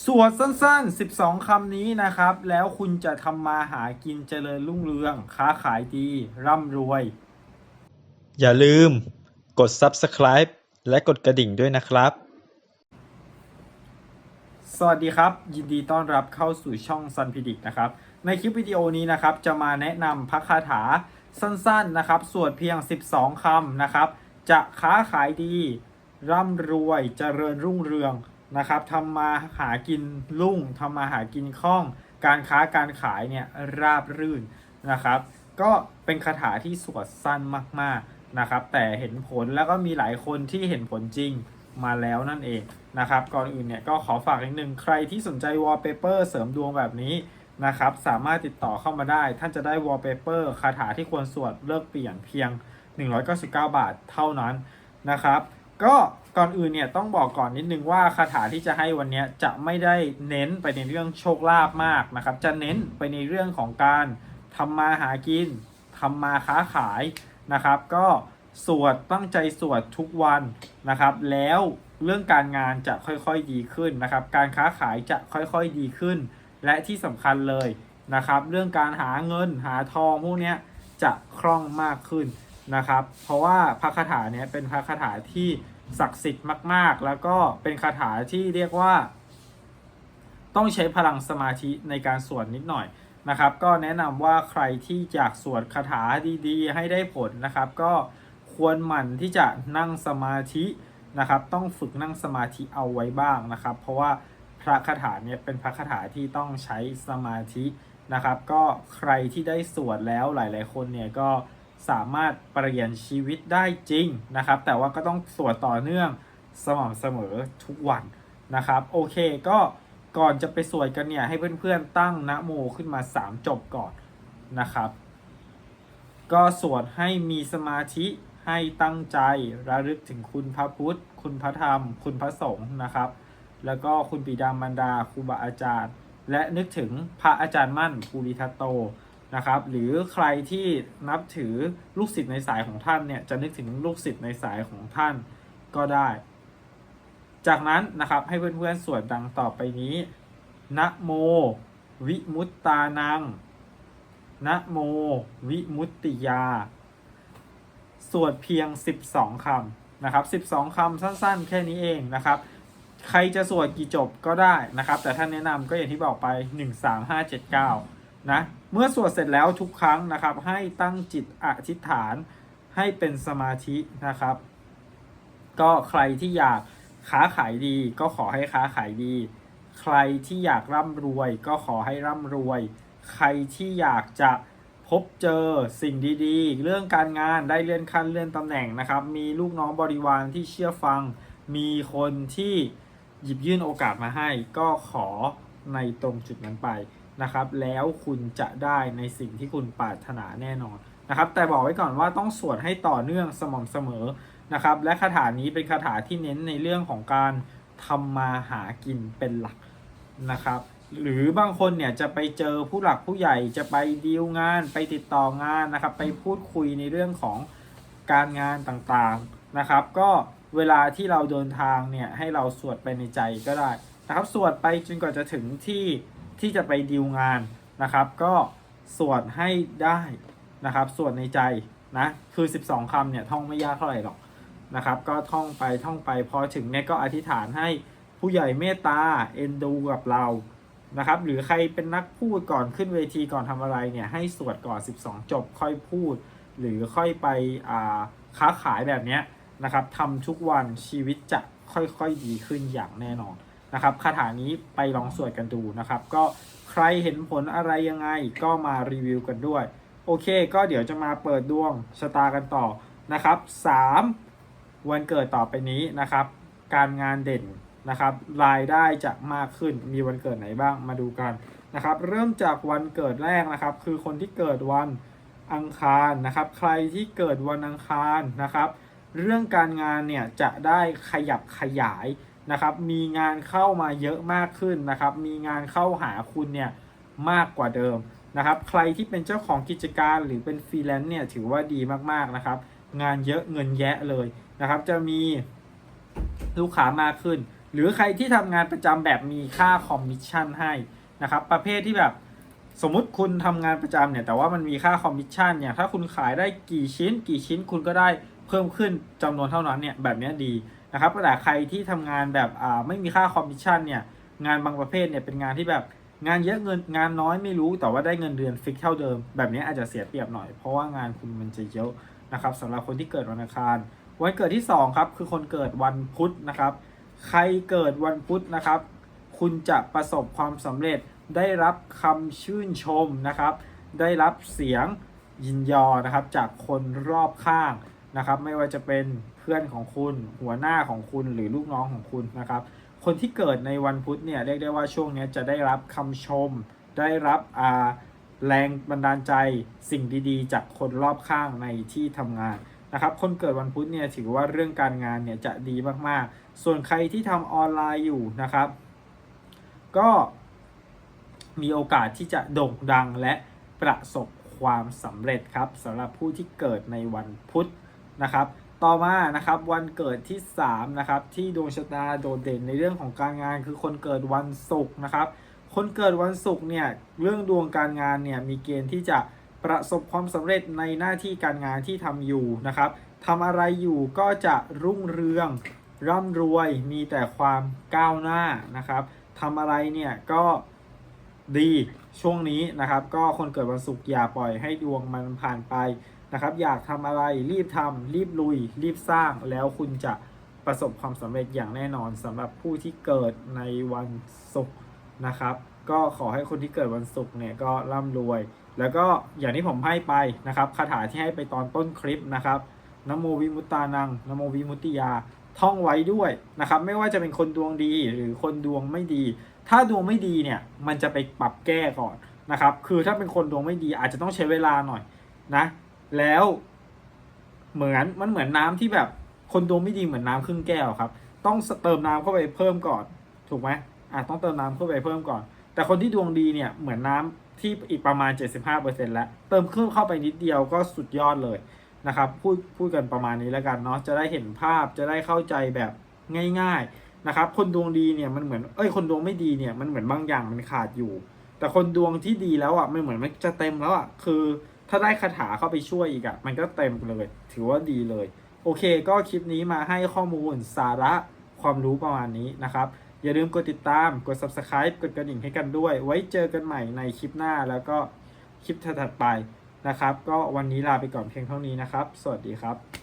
สวดสั้นๆ 12 คำนี้นะครับ แล้วคุณจะทำมาหากินเจริญรุ่งเรือง ค้าขายดี ร่ำรวย อย่าลืมกด subscribe และกดกระดิ่งด้วยนะครับ สวัสดีครับ ยินดีต้อนรับเข้าสู่ช่องซันพิดิกนะครับ ในคลิปวิดีโอนี้นะครับ จะมาแนะนำพระคาถาสั้นๆนะครับ สวดเพียง 12 คำนะครับ จะค้าขายดี ร่ำรวย เจริญรุ่งเรือง นะครับทำมาหากินรุ่งทำมาหากินคล่อง การค้าการขายเนี่ยราบรื่นนะครับ ก็เป็นคาถาที่สวดสั้นมากๆนะครับ แต่เห็นผลแล้วก็มีหลายคนที่เห็นผลจริงมาแล้วนั่นเองนะครับ ก่อนอื่นเนี่ยก็ขอฝากนิดนึงใครที่สนใจวอลเปเปอร์เสริมดวงแบบนี้นะครับสามารถติดต่อเข้ามาได้ ท่านจะได้วอลเปเปอร์คาถาที่ควรสวดเลิกเปลี่ยนเพียง 199 บาทเท่านั้นนะครับ ก็ก่อนอื่นเนี่ยต้องบอกก่อนนิดนึงว่าคาถาที่จะให้วันนี้จะไม่ได้เน้นไปในเรื่องโชคลาภมากนะครับ จะเน้นไปในเรื่องของการทำมาหากินทำมาค้าขายนะครับ ก็สวดตั้งใจสวดทุกวันนะครับ แล้วเรื่องการงานจะค่อยๆดีขึ้นนะครับ การค้าขายจะค่อยๆดีขึ้น และที่สำคัญเลยนะครับ เรื่องการหาเงินหาทองพวกนี้จะคล่องมากขึ้นนะครับ เพราะว่าพระคาถาเนี้ยเป็นพระคาถาที่ ศักดิ์สิทธิ์มาก ๆ แล้วก็เป็นคาถาที่เรียกว่า ต้องใช้พลังสมาธิในการสวดนิดหน่อยนะครับ ก็แนะนำว่าใครที่อยากสวดคาถาดีๆ ให้ได้ผลนะครับ ก็ควรหมั่นที่จะนั่งสมาธินะครับ ต้องฝึกนั่งสมาธิเอาไว้บ้างนะครับ เพราะว่าพระคาถาเนี่ยเป็นพระคาถาที่ต้องใช้สมาธินะครับ ก็ใครที่ได้สวดแล้วหลาย ๆ คนเนี่ยก็ สามารถเปลี่ยนชีวิตได้จริงนะครับ แต่ว่าก็ต้องสวดต่อเนื่องสม่ำเสมอทุกวันนะครับโอเคก็ก่อนจะไปสวดกันเนี่ยให้เพื่อนๆตั้งนะโมขึ้นมา 3 จบก่อนนะครับ ก็สวดให้มีสมาธิให้ตั้งใจระลึกถึงคุณพระพุทธ คุณพระธรรม คุณพระสงฆ์นะครับ แล้วก็คุณปิดามารดาครูบาอาจารย์ และนึกถึงพระอาจารย์มั่นภูริทัตโต นะครับ หรือใครที่นับถือลูกศิษย์ในสายของท่านเนี่ยจะนึกถึงลูกศิษย์ในสายของท่านก็ได้ จากนั้นนะครับให้เพื่อนๆสวดดังต่อไปนี้นะโม วิมุตตานังนะโม วิมุตติยา สวดเพียง 12คำนะครับ12คำสั้นๆ แค่นี้เองนะครับ ใครจะสวดกี่จบก็ได้นะครับ แต่ท่านแนะนำก็อย่างที่บอกไป 1 3 5 7 9 นะเมื่อสวดเสร็จแล้วทุกครั้งนะครับ ให้ตั้งจิตอธิษฐานให้เป็นสมาธินะครับ ก็ใครที่อยากค้าขายดี ก็ขอให้ค้าขายดี ใครที่อยากร่ำรวย ก็ขอให้ร่ำรวย ใครที่อยากจะพบเจอสิ่งดีๆ เรื่องการงานได้เลื่อนขั้นเลื่อนตำแหน่งนะครับ มีลูกน้องบริวารที่เชื่อฟัง มีคนที่หยิบยื่นโอกาสมาให้ ก็ขอในตรงจุดนั้นไป นะครับ แล้วคุณจะได้ในสิ่งที่คุณปรารถนาแน่นอนนะครับ แต่บอกไว้ก่อนว่าต้องสวดให้ต่อเนื่องสม่ำเสมอนะครับ และคาถานี้เป็นคาถาที่เน้นในเรื่องของการทำมาหากินเป็นหลักนะครับ หรือบางคนเนี่ยจะไปเจอผู้หลักผู้ใหญ่จะไปดีลงาน ไปติดต่องานนะครับ ไปพูดคุยในเรื่องของการงานต่างๆนะครับ ก็เวลาที่เราเดินทางเนี่ยให้เราสวดไปในใจก็ได้นะครับ สวดไปจนกว่าจะถึงที่ ที่จะไปดีลงานนะครับ ก็สวดให้ได้นะครับ สวดในใจนะคือ 12คำเนี่ยท่องไม่ยากเท่าไหร่หรอกนะครับ ก็ท่องไปท่องไปพอถึงเนี่ยก็อธิษฐานให้ผู้ใหญ่เมตตาเอ็นดูกับเรานะครับ หรือใครเป็นนักพูดก่อนขึ้นเวทีก่อนทำอะไรเนี่ยให้สวดก่อน 12 จบค่อยพูด หรือค่อยไปอ่าค้าขายแบบเนี้ยนะครับทำทุกวันชีวิตจะค่อยๆดีขึ้นอย่างแน่นอน นะครับคาถานี้ไปลองสวดกันดูนะครับ ก็ใครเห็นผลอะไรยังไงก็มารีวิวกันด้วย โอเค ก็เดี๋ยวจะมาเปิดดวงชะตากันต่อนะครับ 3 วันเกิดต่อไปนี้นะครับ การงานเด่นนะครับรายได้จะมากขึ้นมีวันเกิดไหนบ้างมาดูกันนะครับ เริ่มจากวันเกิดแรกนะครับ คือคนที่เกิดวันอังคารนะครับ ใครที่เกิดวันอังคารนะครับ เรื่องการงานเนี่ยจะได้ขยับขยาย นะครับมีงานเข้ามาเยอะมากขึ้นนะครับมีงานเข้าหาคุณเนี่ยมากกว่าเดิมนะครับใครที่เป็นเจ้าของกิจการหรือเป็นฟรีแลนซ์เนี่ยถือว่าดีมากๆนะครับงานเยอะเงินแยะเลยนะครับจะมีลูกค้ามากขึ้น หรือใครที่ทำงานประจำแบบมีค่าคอมมิชชั่นให้นะครับประเภทที่แบบสมมุติคุณทำงานประจำเนี่ยแต่ว่ามันมีค่าคอมมิชชั่นเนี่ยถ้าคุณขายได้กี่ชิ้น กี่ชิ้นคุณก็ได้เพิ่มขึ้นจำนวนเท่านั้นเนี่ยแบบนี้ดี นะครับแต่ใครที่ทำงานแบบอ่าไม่มีค่าคอมมิชชั่นเนี่ยงานบางประเภทเนี่ยเป็นงานที่แบบงานเยอะเงินงานน้อยไม่รู้แต่ว่าได้เงินเดือนฟิกเท่าเดิม แบบนี้อาจจะเสียเปรียบหน่อยเพราะว่างานคุณมันจะเยอะนะครับสำหรับคนที่เกิดวันอังคารวันเกิดที่ 2 ครับ คือคนเกิดวันพุธนะครับ ใครเกิดวันพุธนะครับ คุณจะประสบความสำเร็จได้รับคำชื่นชมนะครับ ได้รับเสียงยินยอนะครับจากคนรอบข้างนะครับ ไม่ว่าจะเป็น เพื่อนของคุณ หัวหน้าของคุณหรือลูกน้องของคุณนะครับ คนที่เกิดในวันพุธเนี่ยเรียกได้ว่าช่วงนี้จะได้รับคำชม ได้รับแรงบันดาลใจสิ่งดีๆ จากคนรอบข้างในที่ทำงานนะครับคนเกิดวันพุธเนี่ยถือว่าเรื่องการงานเนี่ยจะดีมากๆ ส่วนใครที่ทำออนไลน์อยู่นะครับ ก็มีโอกาสที่จะโด่งดังและประสบความสำเร็จครับสำหรับผู้ที่เกิดในวันพุธนะครับ ต่อมานะครับวันเกิดที่3นะครับที่ดวงชะตาโดดเด่นในเรื่องของการงานคือคนเกิดวันศุกร์นะครับ คนเกิดวันศุกร์เนี่ยเรื่องดวงการงานเนี่ยมีเกณฑ์ที่จะประสบความสำเร็จในหน้าที่การงานที่ทำอยู่นะครับทำอะไรอยู่ก็จะรุ่งเรืองร่ำรวยมีแต่ความก้าวหน้านะครับทำอะไรเนี่ยก็ดีช่วงนี้นะครับ ก็คนเกิดวันศุกร์อย่าปล่อยให้ดวงมันผ่านไป นะครับ อยากทำอะไรรีบทำรีบลุย รีบสร้าง แล้วคุณจะประสบความสำเร็จอย่างแน่นอนสำหรับผู้ที่เกิดในวันศุกร์นะครับ ก็ขอให้คนที่เกิดวันศุกร์เนี่ยก็ร่ำรวย แล้วก็อย่างที่ผมให้ไปนะครับคาถาที่ให้ไปตอนต้นคลิปนะครับนโมวิมุตตานังนโมวิมุตติยาท่องไว้ด้วยนะครับ ไม่ว่าจะเป็นคนดวงดีหรือคนดวงไม่ดี ถ้าดวงไม่ดีเนี่ยมันจะไปปรับแก้ก่อนนะครับ คือถ้าเป็นคนดวงไม่ดีอาจจะต้องใช้เวลาหน่อยนะ แล้วเหมือนมันเหมือนน้ำที่แบบคนดวงไม่ดีเหมือนน้ำครึ่งแก้วครับ ต้องเติมน้ำเข้าไปเพิ่มก่อน ถูกไหมอะต้องเติมน้ำเข้าไปเพิ่มก่อน แต่คนที่ดวงดีเนี่ยเหมือนน้ำที่อีกประมาณ 75%แล้ว เติมเครื่องเข้าไปนิดเดียวก็สุดยอดเลยนะครับ พูดพูดกันประมาณนี้แล้วกันเนาะ จะได้เห็นภาพ จะได้เข้าใจแบบง่าย ๆนะครับ คนดวงดีเนี่ยมันเหมือน เอ้ย คนดวงไม่ดีเนี่ยมันเหมือนบางอย่างมันขาดอยู่ แต่คนดวงที่ดีแล้วอะมันเหมือนมันจะเต็มแล้วอะ คือ ถ้าได้คาถาเข้าไปช่วยอีกอะมันก็เต็มเลย ถือว่าดีเลย โอเค ก็คลิปนี้มาให้ข้อมูลสาระความรู้ประมาณนี้นะครับ อย่าลืมกดติดตาม กด subscribe กดกระดิ่งให้กันด้วย ไว้เจอกันใหม่ในคลิปหน้าแล้วก็คลิปถัดไปนะครับ ก็วันนี้ลาไปก่อนเพียงเท่านี้นะครับ สวัสดีครับ